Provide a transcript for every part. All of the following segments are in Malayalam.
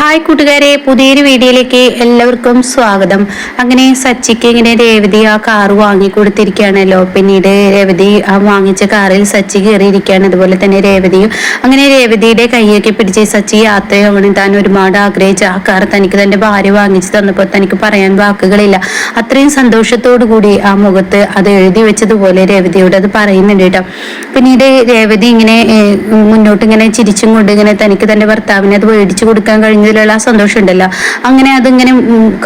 ഹായ് കൂട്ടുകാരെ പുതിയൊരു വീഡിയോയിലേക്ക് എല്ലാവർക്കും സ്വാഗതം. അങ്ങനെ സച്ചിക്ക് ഇങ്ങനെ രേവതി ആ കാർ വാങ്ങിക്കൊടുത്തിരിക്കുകയാണല്ലോ പിന്നീട് രേവതി ആ വാങ്ങിച്ച കാറിൽ സച്ചി കയറിയിരിക്കുകയാണ്. അതുപോലെ തന്നെ രേവതിയും അങ്ങനെ രേവതിയുടെ കൈയൊക്കെ പിടിച്ച് സച്ചി യാത്രയാവണം താൻ ഒരുപാട് ആഗ്രഹിച്ച ആ കാർ തനിക്ക് തന്റെ ഭാര്യ വാങ്ങിച്ചു തന്നപ്പോൾ തനിക്ക് പറയാൻ വാക്കുകളില്ല. അത്രയും സന്തോഷത്തോടു കൂടി ആ മുഖത്ത് അത് എഴുതി വെച്ചതുപോലെ രേവതിയോട് അത് പറയുന്നുണ്ട് കേട്ടോ. പിന്നീട് രേവതി ഇങ്ങനെ മുന്നോട്ട് ഇങ്ങനെ ചിരിച്ചും കൊണ്ട് ഇങ്ങനെ തനിക്ക് തന്റെ ഭർത്താവിനെ അത് മേടിച്ചു കൊടുക്കാൻ കഴിഞ്ഞതിലുള്ള ആ സന്തോഷം ഉണ്ടല്ലോ അങ്ങനെ അതിങ്ങനെ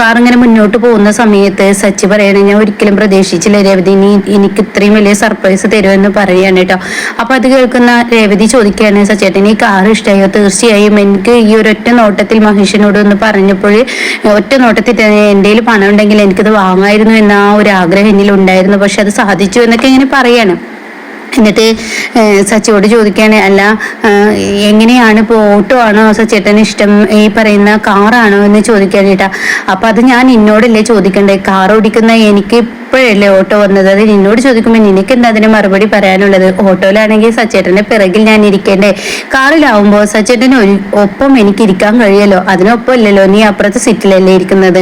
കാറിങ്ങനെ മുന്നോട്ട് പോകുന്ന സമയത്ത് സച്ചി പറയണേ ഞാൻ ഒരിക്കലും പ്രതീക്ഷിച്ചില്ല രേവതി നീ എനിക്ക് ഇത്രയും വലിയ സർപ്രൈസ് തരുമെന്ന് പറയുകയാണ് കേട്ടോ. അപ്പൊ അത് കേൾക്കുന്ന രേവതി ചോദിക്കുകയാണ് സച്ചേട്ടൻ ഈ കാർ ഇഷ്ടമായോ? തീർച്ചയായും എനിക്ക് ഈ ഒരു ഒറ്റ നോട്ടത്തിൽ മഹേഷിനോട് ഒന്ന് പറഞ്ഞപ്പോൾ ഒറ്റ നോട്ടത്തിൽ തന്നെ എന്റെ പണം ഉണ്ടെങ്കിൽ എനിക്കത് വാങ്ങായിരുന്നു എന്ന ആ ഒരു ആഗ്രഹം എന്നിൽ ഉണ്ടായിരുന്നു പക്ഷെ അത് സാധിച്ചു എന്നൊക്കെ ഇങ്ങനെ പറയാണ്. എന്നിട്ട് സച്ചിയോട് ചോദിക്കുകയാണ് അല്ല എങ്ങനെയാണ് ഇപ്പോൾ ഓട്ടോ ആണോ സച്ചേട്ടന് ഇഷ്ടം? ഈ പറയുന്ന കാറാണോ എന്ന് ചോദിക്കാൻ കേട്ടാ അപ്പം അത് ഞാൻ എന്നോടല്ലേ ചോദിക്കണ്ടേ? കാർ ഓടിക്കുന്ന എനിക്ക് ഇപ്പോഴല്ലേ ഓട്ടോ വന്നത്? അത് നിന്നോട് ചോദിക്കുമ്പോൾ നിനക്ക് എന്താ അതിന് മറുപടി പറയാനുള്ളത്? ഓട്ടോയിലാണെങ്കിൽ സച്ചേട്ടന്റെ പിറകിൽ ഞാൻ ഇരിക്കേണ്ടേ? കാറിലാവുമ്പോൾ സച്ചേട്ടന് ഒരു ഒപ്പം എനിക്ക് ഇരിക്കാൻ കഴിയല്ലോ. അതിനൊപ്പം ഇല്ലല്ലോ. നീ അപ്പുറത്തെ സീറ്റിലല്ലേ ഇരിക്കുന്നത്?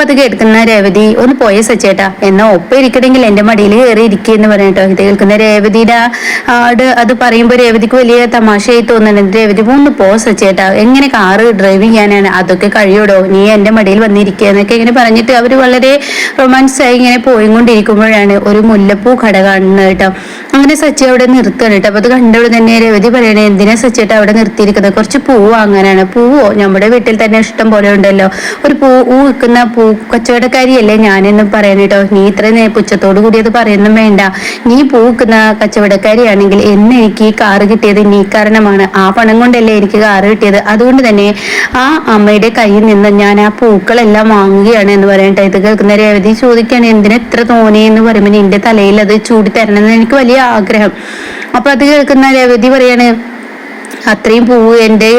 അപ്പൊ അത് കേൾക്കുന്ന രേവതി ഒന്ന് പോയ സച്ചേട്ടാ എന്നാ ഒപ്പം ഇരിക്കണമെങ്കിൽ എന്റെ മടിയിൽ കയറി ഇരിക്കുക എന്ന് പറയട്ടോ ഇത് കേൾക്കുന്ന രേവതിയുടെ ആട് അത് പറയുമ്പോൾ രേവതിക്ക് വലിയ തമാശയായി തോന്നുന്നുണ്ട്. രേവതി ഒന്ന് പോ സച്ചേട്ടാ എങ്ങനെ കാറ് ഡ്രൈവ് ചെയ്യാനാണ്? അതൊക്കെ കഴിയൂടോ? നീ എന്റെ മടിയിൽ വന്നിരിക്കുക എന്നൊക്കെ ഇങ്ങനെ പറഞ്ഞിട്ട് അവർ വളരെ റൊമാൻസ് ആയി ഇങ്ങനെ പോയിക്കൊണ്ടിരിക്കുമ്പോഴാണ് ഒരു മുല്ലപ്പൂ കട കാണുന്നത് കേട്ടോ. അങ്ങനെ സച്ചി അവിടെ നിർത്തണം കേട്ടോ. അപ്പൊ അത് കണ്ടവിടെ തന്നെ രവതി പറയണേ എന്തിനാ സച്ചിട്ട് അവിടെ നിർത്തിയിരിക്കുന്നത്? കുറച്ച് പൂ വാങ്ങാനാണ്. പൂവോ? നമ്മുടെ വീട്ടിൽ തന്നെ ഇഷ്ടം പോലെ ഉണ്ടല്ലോ. ഒരു പൂ പൂ വിൽക്കുന്ന പൂ കച്ചവടക്കാരിയല്ലേ ഞാനെന്ന് പറയണ കേട്ടോ. നീ ഇത്ര പുച്ഛത്തോടു കൂടി അത് പറയുന്നും വേണ്ട. നീ പൂ വിൽക്കുന്ന കച്ചവടക്കാരിയാണെങ്കിൽ എന്നെ എനിക്ക് ഈ കാറ് കിട്ടിയത് നീ കാരണമാണ്. ആ പണം കൊണ്ടല്ലേ എനിക്ക് കാറ് കിട്ടിയത്. അതുകൊണ്ട് തന്നെ ആ അമ്മയുടെ കയ്യിൽ നിന്ന് ഞാൻ ആ പൂക്കളെല്ലാം വാങ്ങുകയാണ് എന്ന് പറയട്ടെ ഇത് കേൾക്കുന്ന രേവതി ചോദിക്കുകയാണ് എന്തിനാ ഇത്ര തോനെ? എന്ന് പറയുമ്പോൾ നിന്റെ തലയിൽ അത് ചൂടി തരണമെന്ന് എനിക്ക് വലിയ ആഗ്രഹം. അപ്പൊ അത് കേൾക്കുന്ന രേവതി പറയാണ് അത്രയും പൂവ് എന്റെ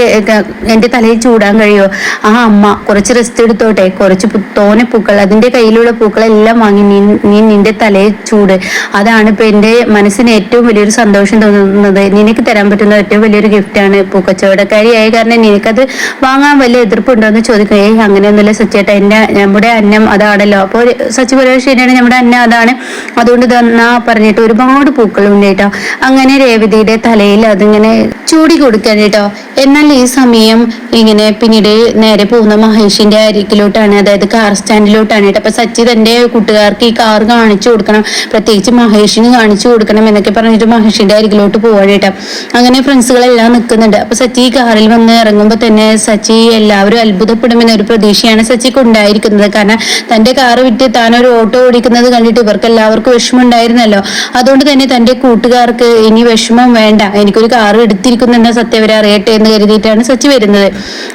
എന്റെ തലയിൽ ചൂടാൻ കഴിയുമോ ആ അമ്മ കുറച്ച് റെസ്റ്റ് എടുത്തോട്ടെ. കുറച്ച് തോനെ പൂക്കൾ അതിന്റെ കയ്യിലുള്ള പൂക്കളെല്ലാം വാങ്ങി നീ നീ നിന്റെ തലയിൽ ചൂട്. അതാണ് ഇപ്പൊ എന്റെ മനസ്സിന് ഏറ്റവും വലിയൊരു സന്തോഷം തോന്നുന്നത്. നിനക്ക് തരാൻ പറ്റുന്ന ഏറ്റവും വലിയൊരു ഗിഫ്റ്റാണ് പൂക്കച്ചവടക്കാരിയായ കാരണം നിനക്കത് വാങ്ങാൻ വലിയ എതിർപ്പുണ്ടോ എന്ന് ചോദിക്കും. ഏയ് അങ്ങനെയൊന്നുമില്ല സച്ചേട്ട എന്റെ നമ്മുടെ അന്നം അതാണല്ലോ. അപ്പോൾ സച്ചി പറയുന്നത് ശരിയാണ് നമ്മുടെ അന്നം അതാണ്. അതുകൊണ്ട് തന്നാ പറഞ്ഞിട്ട് ഒരുപാട് പൂക്കളുണ്ട് കേട്ടോ. അങ്ങനെ രേവതിയുടെ തലയിൽ അതിങ്ങനെ ചൂടി കൊടുക്കാൻ കേട്ടോ. എന്നാൽ ഈ സമയം ഇങ്ങനെ പിന്നീട് നേരെ പോകുന്ന മഹേഷിന്റെ അരികിലോട്ടാണ് അതായത് കാർ സ്റ്റാൻഡിലോട്ടാണ് കേട്ടോ. അപ്പൊ സച്ചി തന്റെ കൂട്ടുകാർക്ക് ഈ കാർ കാണിച്ചു കൊടുക്കണം പ്രത്യേകിച്ച് മഹേഷിന് കാണിച്ചു കൊടുക്കണം എന്നൊക്കെ പറഞ്ഞിട്ട് മഹേഷിന്റെ അരികിലോട്ട് പോവാണ് കേട്ടോ. അങ്ങനെ ഫ്രണ്ട്സുകളെല്ലാം നിൽക്കുന്നുണ്ട്. അപ്പൊ സച്ചി ഈ കാറിൽ വന്ന് ഇറങ്ങുമ്പോൾ തന്നെ സച്ചി എല്ലാവരും അത്ഭുതപ്പെടുമെന്ന ഒരു പ്രതീക്ഷയാണ് സച്ചിക്ക് ഉണ്ടായിരിക്കുന്നത്. കാരണം തന്റെ കാറ് വിറ്റ് താൻ ഒരു ഓട്ടോ ഓടിക്കുന്നത് കണ്ടിട്ട് ഇവർക്ക് എല്ലാവർക്കും വിഷമമുണ്ടായിരുന്നല്ലോ. അതുകൊണ്ട് തന്നെ തന്റെ കൂട്ടുകാർക്ക് ഇനി വിഷമം വേണ്ട. എനിക്കൊരു കാർ എടുത്തിരിക്കുന്നു എന്ന സത്യം അവരെ അറിയട്ടെ എന്ന് കരുതിയിട്ടാണ് സച്ചി വരുന്നത്.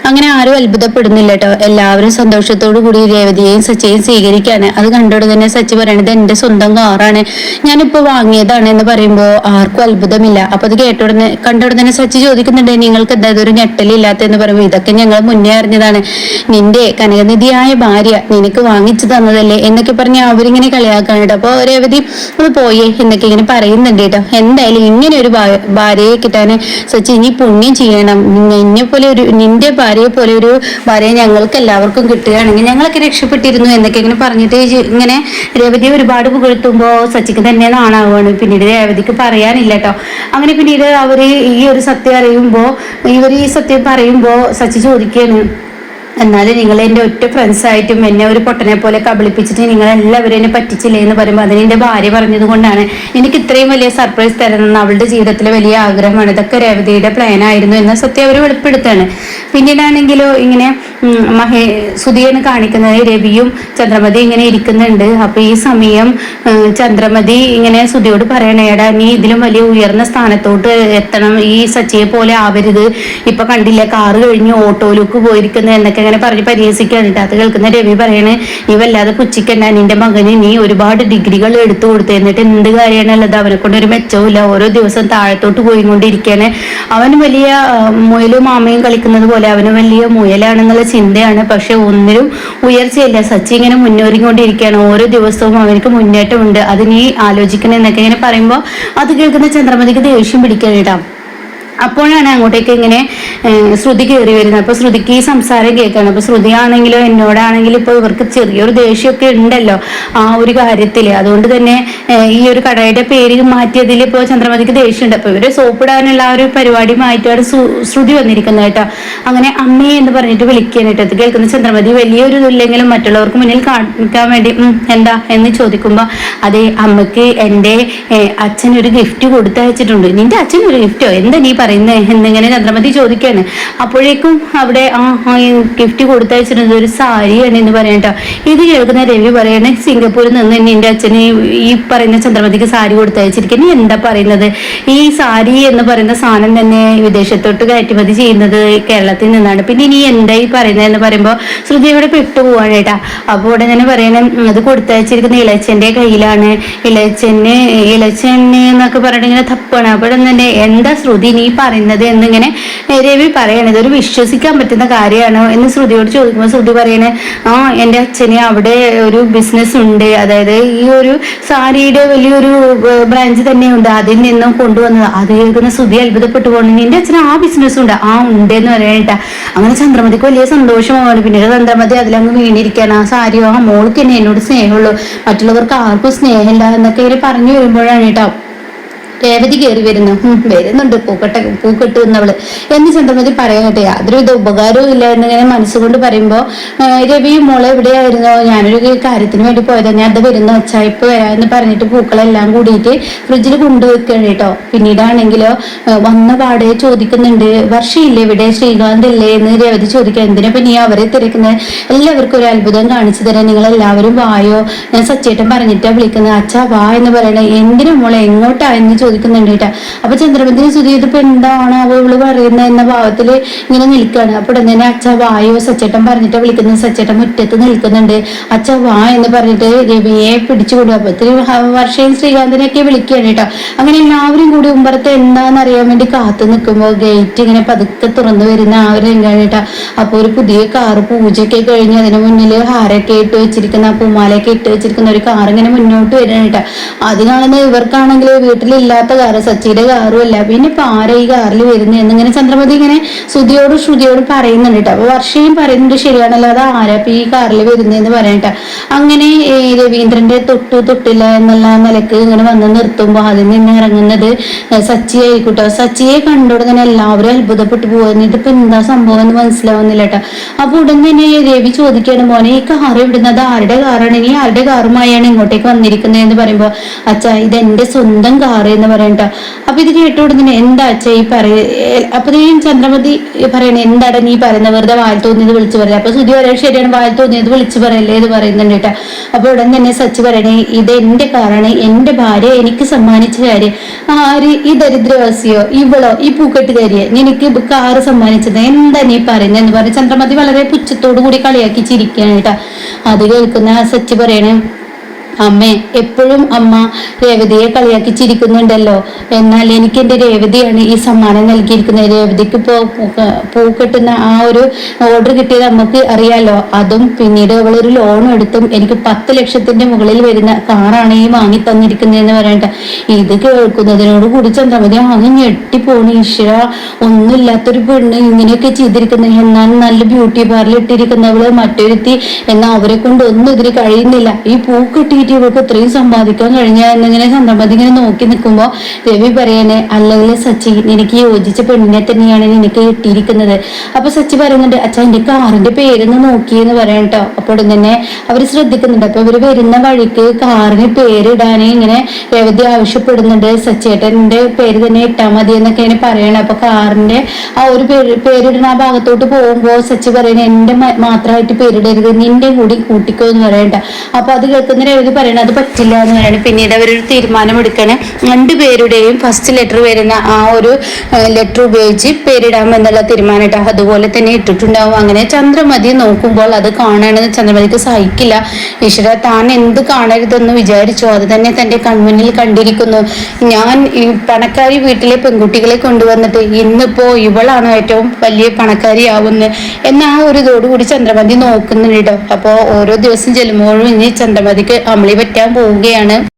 അങ്ങനെ ആരും അത്ഭുതപ്പെടുന്നില്ല കേട്ടോ. എല്ലാവരും സന്തോഷത്തോടു കൂടി രേവതിയെയും സച്ചിയെയും സ്വീകരിക്കാണ്. അത് കണ്ടോട് തന്നെ സച്ചി പറയണത് എന്റെ സ്വന്തം കാറാണ്. ഞാനിപ്പോ വാങ്ങിയതാണ് എന്ന് പറയുമ്പോൾ ആർക്കും അത്ഭുതമില്ല. അപ്പൊ അത് കേട്ടോടനെ കണ്ടോടെ തന്നെ സച്ചി ചോദിക്കുന്നുണ്ട് നിങ്ങൾക്ക് എന്താ ഇതൊരു ഞെട്ടലില്ലാത്തെന്ന് പറയുമ്പോൾ ഇതൊക്കെ ഞങ്ങൾ മുന്നേ അറിഞ്ഞതാണ്. നിന്റെ കനകനിധിയായ ഭാര്യ നിനക്ക് വാങ്ങിച്ചു തന്നതല്ലേ എന്നൊക്കെ പറഞ്ഞ് അവരിങ്ങനെ കളിയാക്കാണ് കേട്ടോ. അപ്പൊ രേവതി ഒന്ന് പോയേ എന്നൊക്കെ ഇങ്ങനെ പറയുന്നുണ്ട് കേട്ടോ. എന്തായാലും ഇങ്ങനെ ഒരു ഭാര്യയെ കിട്ടാൻ സച്ചി ഇനി പുണ്യം ചെയ്യണം. നിന്നെ പോലെ ഒരു നിന്റെ ഭാര്യയെ പോലെ ഒരു ഭാര്യ ഞങ്ങൾക്ക് എല്ലാവർക്കും കിട്ടുകയാണെങ്കിൽ ഞങ്ങളൊക്കെ രക്ഷപ്പെട്ടിരുന്നു എന്നൊക്കെ ഇങ്ങനെ പറഞ്ഞിട്ട് ഇങ്ങനെ രേവതിയെ ഒരുപാട് പുകഴ്ത്തുമ്പോ സച്ചിക്ക് തന്നെ നാണാവുകയാണ്. പിന്നീട് രേവതിക്ക് പറയാനില്ല കേട്ടോ. അങ്ങനെ പിന്നീട് അവർ ഈ ഒരു സത്യം അറിയുമ്പോൾ ഇവർ ഈ സത്യം പറയുമ്പോ സച്ചി ചോദിക്കുകയാണ് എന്നാലും നിങ്ങൾ എന്റെ ഒറ്റ ഫ്രണ്ട്സ് ആയിട്ടും എന്നെ ഒരു പൊട്ടനെ പോലെ കബളിപ്പിച്ചിട്ട് നിങ്ങൾ എല്ലാവരും എന്നെ പറ്റിച്ചില്ലേ എന്ന് പറയുമ്പോൾ അതിന് എന്റെ ഭാര്യ പറഞ്ഞത് കൊണ്ടാണ് എനിക്ക് ഇത്രയും വലിയ സർപ്രൈസ് തരണമെന്ന് അവളുടെ ജീവിതത്തിലെ വലിയ ആഗ്രഹമാണ്. ഇതൊക്കെ രേവതിയുടെ പ്ലാൻ ആയിരുന്നു എന്ന സത്യം അവർ വെളിപ്പെടുത്താണ്. പിന്നീടാണെങ്കിലോ ഇങ്ങനെ മഹേ സുധിയാണ് കാണിക്കുന്നത് രവിയും ചന്ദ്രമതി ഇങ്ങനെ ഇരിക്കുന്നുണ്ട്. അപ്പൊ ഈ സമയം ചന്ദ്രമതി ഇങ്ങനെ സുധിയോട് പറയണേടാ നീ ഇതിലും വലിയ ഉയർന്ന സ്ഥാനത്തോട്ട് എത്തണം. ഈ സച്ചിയെ പോലെ ആവരുത്. ഇപ്പൊ കണ്ടില്ല കാറ് കഴിഞ്ഞ് ഓട്ടോയിലേക്ക് പോയിരിക്കുന്നു എന്നൊക്കെ ഇങ്ങനെ പറഞ്ഞ് പരിഹസിക്കാനിട്ട് അത് കേൾക്കുന്ന രവി പറയണേ നീ വല്ലാതെ പുച്ഛിക്കണ്ട നിന്റെ മകന് നീ ഒരുപാട് ഡിഗ്രികൾ എടുത്തു കൊടുത്തു. എന്നിട്ട് എന്ത് കാര്യമാണുള്ളത്? അവനെ കൊണ്ട് ഒരു മെച്ചവുമില്ല. ഓരോ ദിവസം താഴത്തോട്ട് പോയിക്കൊണ്ടിരിക്കുകയാണ് അവൻ വലിയ മുയലും മാമയും കളിക്കുന്നത് പോലെ അവന് വലിയ മുയലാണെന്നുള്ള ചിന്തയാണ്. പക്ഷെ ഒന്നിലും ഉയർച്ചയില്ല. സച്ചി ഇങ്ങനെ മുന്നേറിക്കൊണ്ടിരിക്കുകയാണ്. ഓരോ ദിവസവും അവനക്ക് മുന്നേറ്റമുണ്ട്. അത് നീ ആലോചിക്കണം എന്നൊക്കെ ഇങ്ങനെ പറയുമ്പോൾ അത് കേൾക്കുന്ന ചന്ദ്രമതിക്ക് ദേഷ്യം പിടിക്കാൻ അപ്പോഴാണ് അങ്ങോട്ടേക്ക് ഇങ്ങനെ ശ്രുതി കയറി വരുന്നത്. അപ്പൊ ശ്രുതിക്ക് ഈ സംസാരം കേൾക്കണം. അപ്പൊ ശ്രുതി ആണെങ്കിലോ എന്നോടാണെങ്കിലും ഇപ്പൊ ഇവർക്ക് ചെറിയൊരു ദേഷ്യമൊക്കെ ഉണ്ടല്ലോ ആ ഒരു കാര്യത്തിൽ അതുകൊണ്ട് തന്നെ ഈ ഒരു കടയുടെ പേര് മാറ്റിയതിൽ ഇപ്പോൾ ചന്ദ്രമതിക്ക് ദേഷ്യമുണ്ട്. അപ്പൊ ഇവർ സോപ്പിടാനുള്ള ആ ഒരു പരിപാടി മാറ്റിയാണ് ശ്രുതി വന്നിരിക്കുന്നത് കേട്ടോ. അങ്ങനെ അമ്മയെ എന്ന് പറഞ്ഞിട്ട് വിളിക്കാൻ കേട്ടോ. കേൾക്കുന്ന ചന്ദ്രമതി വലിയൊരു ഇതില്ലെങ്കിലും മറ്റുള്ളവർക്ക് മുന്നിൽ കാണിക്കാൻ വേണ്ടി എന്താ? എന്ന് ചോദിക്കുമ്പോ അതെ അമ്മയ്ക്ക് എന്റെ അച്ഛനൊരു ഗിഫ്റ്റ് കൊടുത്തയച്ചിട്ടുണ്ട്. നിന്റെ അച്ഛൻ ഒരു ഗിഫ്റ്റോ? എന്താ നീ പറയുന്നേ എന്നിങ്ങനെ ചന്ദ്രമതി ചോദിക്കാണ്. അപ്പോഴേക്കും അവിടെ ആ ഗിഫ്റ്റ് കൊടുത്തയച്ചിരുന്നത് ഒരു സാരിയാണ് എന്ന് പറയണ്ട ഇത് കേൾക്കുന്ന രവി പറയണേ സിംഗപ്പൂരിൽ നിന്ന് തന്നെ എന്റെ അച്ഛന് ഈ- പറയുന്ന ചന്ദ്രമതിക്ക് സാരി കൊടുത്തയച്ചിരിക്കുക എന്താ പറയുന്നത്? ഈ സാരി എന്ന് പറയുന്ന സാധനം തന്നെ വിദേശത്തോട്ട് കയറ്റുമതി ചെയ്യുന്നത് കേരളത്തിൽ നിന്നാണ്. പിന്നെ ഇനി എന്താ ഈ പറയുന്നത് എന്ന് പറയുമ്പോൾ ശ്രുതി ഇവിടെ പെട്ടുപോവാണ് കേട്ടാ. അപ്പോൾ ഉടനെ തന്നെ പറയണേ "ഉം, അത് കൊടുത്തയച്ചിരിക്കുന്ന ഇളച്ചന്റെ കയ്യിലാണ്. ഇളച്ചന് ഇളച്ചന് എന്നൊക്കെ പറഞ്ഞിട്ട് ഇങ്ങനെ തപ്പാണ്. അപ്പോൾ തന്നെ എന്താ ശ്രുതി നീ പറയുന്നത് എന്നിങ്ങനെ രവി പറയണത് ഇതൊരു വിശ്വസിക്കാൻ പറ്റുന്ന കാര്യമാണോ? എന്ന് ശ്രുതിയോട് ചോദിക്കുമ്പോൾ ശ്രുതി പറയണേ ആ എന്റെ അച്ഛന് അവിടെ ഒരു ബിസിനസ് ഉണ്ട്. അതായത് ഈ ഒരു സാരിയുടെ വലിയൊരു ബ്രാഞ്ച് തന്നെയുണ്ട്. അതിൽ നിന്നും കൊണ്ടുവന്നത്. അത് കേൾക്കുന്ന ശ്രുതി അത്ഭുതപ്പെട്ടു പോകുന്നു എന്റെ അച്ഛന് ആ ബിസിനസ് ഉണ്ട്. ആ ഉണ്ട് എന്ന് പറയണേട്ട അങ്ങനെ ചന്ദ്രമതിക്ക് വലിയ സന്തോഷമാണ് പിന്നീട് ചന്ദ്രമതി അതിലങ്ങ് വീണിരിക്കുകയാണ് ആ സാരിയോ ആ മോൾക്ക് തന്നെ എന്നോട് സ്നേഹമുള്ളൂ. മറ്റുള്ളവർക്ക് ആർക്കും സ്നേഹമില്ല എന്നൊക്കെ ഇവർ പറഞ്ഞു വരുമ്പോഴാണ് കേട്ടോ. രേവതി കയറി വരുന്നു. വരുന്നുണ്ട്. പൂക്കട്ട പൂക്കെട്ട് എന്നവൾ എന്ന് ചന്ദ്രമതി കേട്ടെ. യാതൊരു വിധ ഉപകാരവും ഇല്ല എന്നിങ്ങനെ മനസ്സുകൊണ്ട് പറയുമ്പോ രവി മോളെ എവിടെയായിരുന്നു? ഞാനൊരു കാര്യത്തിന് വേണ്ടി പോയതാ. ഞാൻ അത് വരുന്ന. ഒച്ചായ്പ് വരാന്ന് പറഞ്ഞിട്ട് പൂക്കളെല്ലാം കൂടിയിട്ട് ഫ്രിഡ്ജിൽ കൊണ്ടുവെക്കുകയാണ് കേട്ടോ. പിന്നീടാണെങ്കിലോ വന്ന പാടെ ചോദിക്കുന്നുണ്ട് വർഷയില്ലേ ഇവിടെ? ശ്രീകാന്ത് ഇല്ലേ? എന്ന് രവതി ചോദിക്കുക എന്തിനാ ഇപ്പൊ നീ അവരെ തിരക്കുന്നത് എല്ലാവർക്കും ഒരു അത്ഭുതം കാണിച്ചു തരാൻ നിങ്ങൾ എല്ലാവരും വായോ? ഞാൻ സച്ചേട്ടൻ പറഞ്ഞിട്ടാ വിളിക്കുന്നത് അച്ഛാ വാ എന്ന് പറയണേ. എന്തിനു മോളെ? എങ്ങോട്ടാ? എന്ന് ചോദിക്കുന്നുണ്ട് കേട്ടോ അപ്പൊ ചന്ദ്രബന്ധിനി സ്തുതി ഇതിപ്പോ എന്താണ് അവ ഇവൾ പറയുന്നത് എന്ന ഭാവത്തിൽ ഇങ്ങനെ നിൽക്കുകയാണ് അപ്പൊ ഉടനെ തന്നെ അച്ഛ വായോ സച്ചേട്ടൻ പറഞ്ഞിട്ട് വിളിക്കുന്ന. സച്ചേട്ടൻ മുറ്റത്ത് നിൽക്കുന്നുണ്ട്. അച്ഛ വാ എന്ന് പറഞ്ഞിട്ട് രവിയെ പിടിച്ചുകൊണ്ടു അപ്പൊ ഇത്തിരി വർഷയും ശ്രീകാന്തിനെയൊക്കെ വിളിക്കുകയാണ് കേട്ടോ. അങ്ങനെ എല്ലാവരും കൂടി ഉമ്പറത്ത് എന്താന്ന് അറിയാൻ വേണ്ടി കാത്തു നിൽക്കുമ്പോൾ ഗേറ്റ് ഇങ്ങനെ പതുക്കെ തുറന്നു വരുന്ന ആ ഒരു രംഗമാണ് കേട്ടോ. അപ്പൊ ഒരു പുതിയ കാറ് പൂജയൊക്കെ കഴിഞ്ഞ് അതിന് മുന്നിൽ ഹാരൊക്കെ ഇട്ട് വെച്ചിരിക്കുന്ന പൂമാലയൊക്കെ ഇട്ട് വെച്ചിരിക്കുന്ന ഒരു കാർ ഇങ്ങനെ മുന്നോട്ട് വരികയാണ് കേട്ടോ. അത് കാണുന്ന ഇവർക്കാണെങ്കിൽ വീട്ടിലില്ലാത്ത കാറ് സച്ചിയുടെ കാറും അല്ല. പിന്നെ ഇപ്പൊ ആരാ ഈ കാറിൽ വരുന്നത് എന്നിങ്ങനെ ചന്ദ്രമതി ഇങ്ങനെ ശ്രുതിയോടും ശ്രുതിയോടും പറയുന്നുണ്ട് കേട്ടോ. അപ്പൊ വർഷയും പറയുന്നുണ്ട് ശരിയാണല്ലോ അത് ആരാ ഈ കാറിൽ വരുന്നതെന്ന് പറയട്ടെ അങ്ങനെ ഈ രവീന്ദ്രന്റെ തൊട്ടു തൊട്ടില്ല എന്നുള്ള നിലയ്ക്ക് ഇങ്ങനെ വന്ന് നിർത്തുമ്പോൾ അതിൽ നിന്ന് ഇറങ്ങുന്നത് സച്ചി ആയിക്കോട്ടോ. സച്ചിയെ തന്നെ എല്ലാവരും അത്ഭുതപ്പെട്ടു പോകുന്നു ഇതിപ്പോ എന്താ സംഭവം എന്ന് മനസ്സിലാവുന്നില്ല കേട്ടോ. അപ്പൊ ഉടൻ തന്നെ രവി ചോദിക്കാണ് മോനെ ഈ കാർ ഇവിടുന്നത് ആരുടെ കാറാണ്? ഇനി ആരുടെ കാറുമായാണ് ഇങ്ങോട്ടേക്ക് വന്നിരിക്കുന്നത് എന്ന് പറയുമ്പോ അച്ഛാ ഇത് എന്റെ സ്വന്തം കാറ് എന്ന് പറയണ്ട. അപ്പൊ ഇത് കേട്ട ഉടനെ എന്താ അച്ഛ ഈ പറയ അപ്പഴേയും ചന്ദ്രമതി പറയണേ എന്താടാ നീ പറയുന്നത്? വെറുതെ വായിൽ തോന്നിയത് വിളിച്ചു പറയാം അപ്പൊ സുധി പറയാൻ ശരിയാണ് വായിൽ തോന്നിയത് വിളിച്ചു പറയല്ലേ എന്ന് പറയുന്നുണ്ട് കേട്ടോ. അപ്പൊ ഉടൻ തന്നെ സച്ചി പറയണേ ഇത് എന്റെ കാറാണ് എന്റെ ഭാര്യ എനിക്ക് സമ്മാനിച്ച കാര്യം. ആര്? ഈ ദരിദ്രവാസിയോ? ഇവളോ? ഈ പൂക്കെട്ടുകാരിയെ? നിനക്ക് കാറ് സമ്മാനിച്ചത്? എന്താ നീ പറയുന്നത് എന്ന് പറഞ്ഞ് ചന്ദ്രമതി വളരെ പുച്ഛത്തോടു കൂടി കളിയാക്കി ചിരിക്കുകയാണ് കേട്ടാ. അത് കേൾക്കുന്ന സച്ചി പറയണേ അമ്മേ എപ്പോഴും അമ്മ രേവതിയെ കളിയാക്കി ചിരിക്കുന്നുണ്ടല്ലോ എന്നാൽ എനിക്ക് എന്റെ രേവതിയാണ് ഈ സമ്മാനം നൽകിയിരിക്കുന്നത്. രേവതിക്ക് പൂ കെട്ടുന്ന ആ ഒരു ഓർഡർ കിട്ടിയത് നമുക്ക് അറിയാലോ. അതും പിന്നീട് അവളൊരു ലോൺ എടുത്തും എനിക്ക് പത്ത് ലക്ഷത്തിന്റെ മുകളിൽ വരുന്ന കാറാണ് ഈ വാങ്ങി തന്നിരിക്കുന്നതെന്ന് പറയട്ടെ ഇത് കേൾക്കുന്നതിനോട് കൂടി ചന്ദ്രമതി അങ്ങ് ഞെട്ടിപ്പോണു ഈശ്വര ഒന്നുമില്ലാത്തൊരു പെണ്ണ് ഇങ്ങനെയൊക്കെ ചെയ്തിരിക്കുന്നത് എന്നാൽ നല്ല ബ്യൂട്ടി പാർലർ ഇട്ടിരിക്കുന്നവൾ മറ്റൊരുത്തി എന്നാൽ അവരെ കൊണ്ട് ഒന്നും ഇതിന് കഴിയുന്നില്ല. ഈ പൂ കെട്ടിയിട്ട് ഇവൾക്ക് ഇത്രയും സമ്പാദിക്കാൻ കഴിഞ്ഞ എന്നിങ്ങനെ ചന്ദ്രമതി ഇങ്ങനെ നോക്കി നിൽക്കുമ്പോൾ രവി പറയണേ അല്ലെങ്കിൽ സച്ചി നിനക്ക് യോജിച്ച പെണ്ണിനെ തന്നെയാണ് നിനക്ക് കിട്ടിയിരിക്കുന്നത്. അപ്പൊ സച്ചി പറയുന്നുണ്ട് അച്ഛാ എന്റെ കാറിന്റെ പേരൊന്ന് നോക്കിയെന്ന് പറയാം കേട്ടോ അപ്പോൾ തന്നെ അവർ ശ്രദ്ധിക്കുന്നുണ്ട്. അപ്പൊ ഇവർ വരുന്ന വഴിക്ക് കാറിന് പേരിടാനേ ഇങ്ങനെ രവതി ആവശ്യപ്പെടുന്നുണ്ട്. സച്ചേട്ടന്റെ പേര് തന്നെ ഇട്ടാ മതി എന്നൊക്കെ ഇങ്ങനെ പറയണം. അപ്പൊ കാറിന്റെ ആ ഒരു പേര് പേരിടുന്ന ആ ഭാഗത്തോട്ട് പോകുമ്പോ സച്ചി പറയുന്നത് എന്റെ മ- മാത്രമായിട്ട് പേരിടരുത്. നിന്റെ കൂടി കൂട്ടിക്കോ എന്ന് പറയണ്ട അപ്പൊ അത് കേൾക്കുന്ന രവതി പറയണ അത് പറ്റില്ല എന്ന് പറയണം. പിന്നീട് അവരൊരു തീരുമാനം എടുക്കണേ രണ്ടു പേരുടെയും ഫസ്റ്റ് ലെറ്റർ വരുന്ന ആ ഒരു ലെറ്റർ ഉപയോഗിച്ച് പേരിടാം എന്നുള്ള തീരുമാനം അതുപോലെ തന്നെ ഇട്ടിട്ടുണ്ടാവും. അങ്ങനെ ചന്ദ്രമതി നോക്കുമ്പോൾ അത് കാണണമെന്ന് ചന്ദ്രമതിക്ക് സഹിക്കില്ല. ഈശ്വര താൻ എന്ത് കാണരുതെന്ന് വിചാരിച്ചു? അത് തന്നെ തന്റെ കൺമുന്നിൽ കണ്ടിരിക്കുന്നു. ഞാൻ ഈ പണക്കാരി വീട്ടിലെ പെൺകുട്ടികളെ കൊണ്ടുവന്നിട്ട് ഇന്നിപ്പോ ഇവളാണ് ഏറ്റവും വലിയ പണക്കാരിയാവുന്നത് എന്ന ആ ഒരു ഇതോടുകൂടി ചന്ദ്രമതി നോക്കുന്നുണ്ട്. അപ്പോൾ അപ്പോ ഓരോ ദിവസം ചെല്ലുമ്പോഴും ഇനി ചന്ദ്രമതിക്ക് അമളി പറ്റാൻ പോവുകയാണ്.